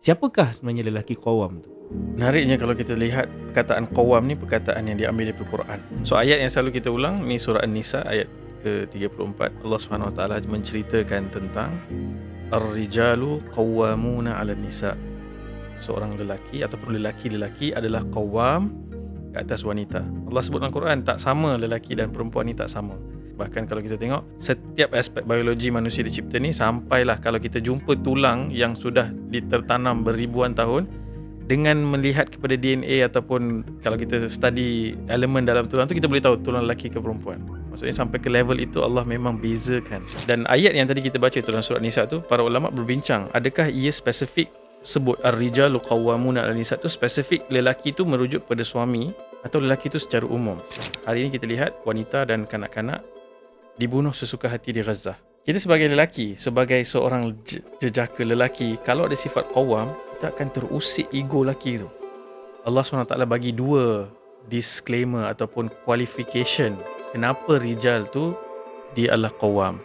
Siapakah sebenarnya lelaki qawam tu? Menariknya kalau kita lihat perkataan qawam ni perkataan yang diambil dari Al-Quran. So ayat yang selalu kita ulang ni surah An-Nisa ayat ke-34 Allah Subhanahu Wa Taala menceritakan tentang ar-rijalu qawwamuna 'ala nisa. Seorang lelaki ataupun lelaki-lelaki adalah qawwam ke atas wanita. Allah sebut dalam Quran tak sama lelaki dan perempuan ni tak sama. Bahkan kalau kita tengok setiap aspek biologi manusia dicipta ni sampailah kalau kita jumpa tulang yang sudah ditertanam beribuan tahun dengan melihat kepada DNA ataupun kalau kita study elemen dalam tulang tu kita boleh tahu tulang lelaki ke perempuan. Maksudnya sampai ke level itu Allah memang bezakan. Dan ayat yang tadi kita baca dalam surat Nisa tu para ulama berbincang adakah ia spesifik sebut ar-rijalu qawwamuna 'ala nisa tu spesifik lelaki tu merujuk pada suami atau lelaki tu secara umum. Hari ini kita lihat wanita dan kanak-kanak dibunuh sesuka hati di Gaza. Kita sebagai lelaki, sebagai seorang jejaka lelaki, kalau ada sifat qawam, kita akan terusik ego lelaki tu. Allah SWT bagi dua disclaimer ataupun qualification kenapa rijal tu dia adalah qawam.